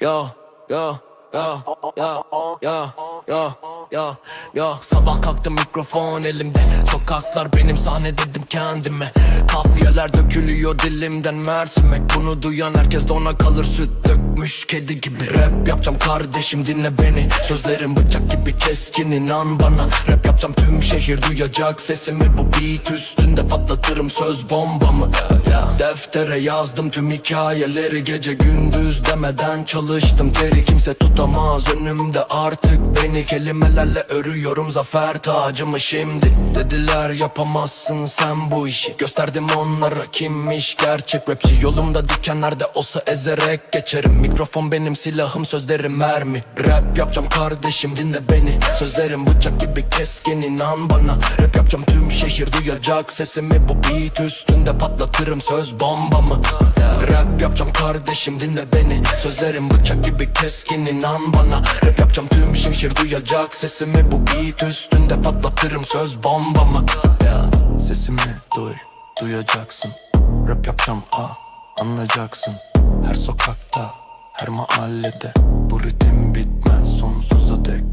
Yo, yo, yo, yo, yo, yo, yo, yo. Sabah kalktım mikrofon elimde. Sokaklar benim sahne dedim kendime. Kafiyeler dökülüyor dilimden mercimek. Bunu duyan herkes de ona kalır süt dökmüş kedi gibi Rap yapacağım kardeşim dinle beni. Sözlerim bıçak gibi keskin inan bana. Rap yapacağım tüm şehir duyacak sesimi. Bu beat üstünde patlatırım söz bombamı. Deftere yazdım tüm hikayeleri. Gece gündüz demeden çalıştım. Teri kimse tutamaz önümde artık Beni. Kelimelerle örüyorum zafer tacımı şimdi. Dediler yapamazsın sen bu işi. Gösterdim onlara kimmiş gerçek rapçi. Yolumda dikenlerde olsa ezerek geçerim Mikrofon benim silahım sözlerim mermi. Rap yapacağım kardeşim dinle beni. Sözlerim bıçak gibi keskin inan bana. Rap yapacağım tüm şehir duyacak sesimi. Bu beat üstünde patlatırım söz bombamı. Rap yapacağım kardeşim dinle beni. Sözlerim bıçak gibi keskin inan bana. Rap yapacağım tüm şehir duyacak sesimi. Bu beat üstünde patlatırım söz bombamı. Sesimi duy, duyacaksın. Rap yapacağım ha, anlayacaksın. Her sokakta, her mahallede Bu ritim bitmez sonsuza dek